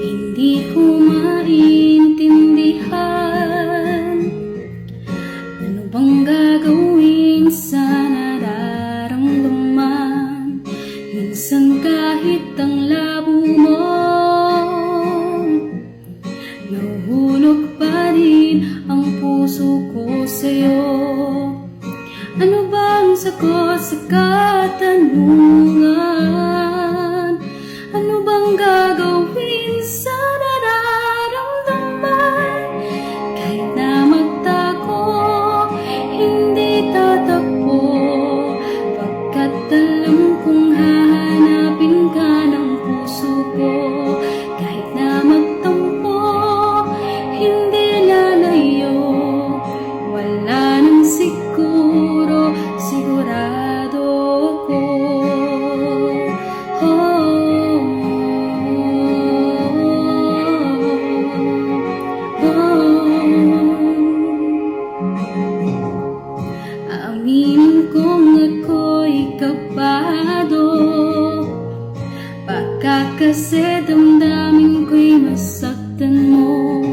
Hindi ko maintindihan. Ano bang gagawin sa nararamdaman? Minsan kahit ang labo mo Nahuhulog pa rin ang puso ko sa'yo. Ano bang sagot sa katanungan? Baka kasi damdamin ko'y masaktan mo.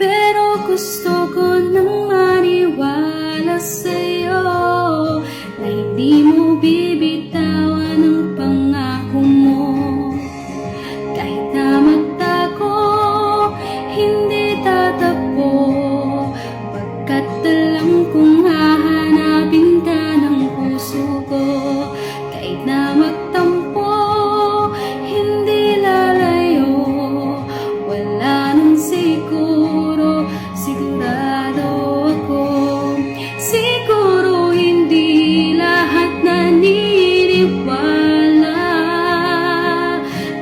Pero gusto ko nang maniwala sa'yo Na hindi mo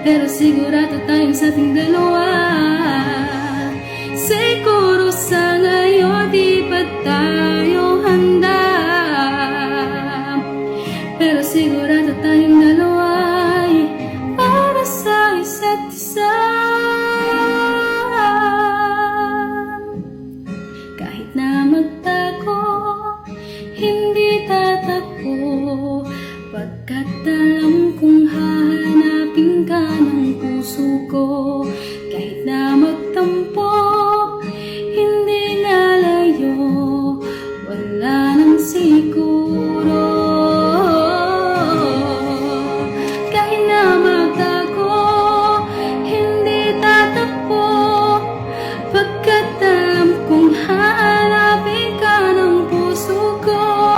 Pero sigurado tayo sa ating dalawa. Siguro sa ngayon di pa tayo handa? Pero sigurado tayong dalawa para sa isa't isa. Kahit na puso ko. Kahit na magtampo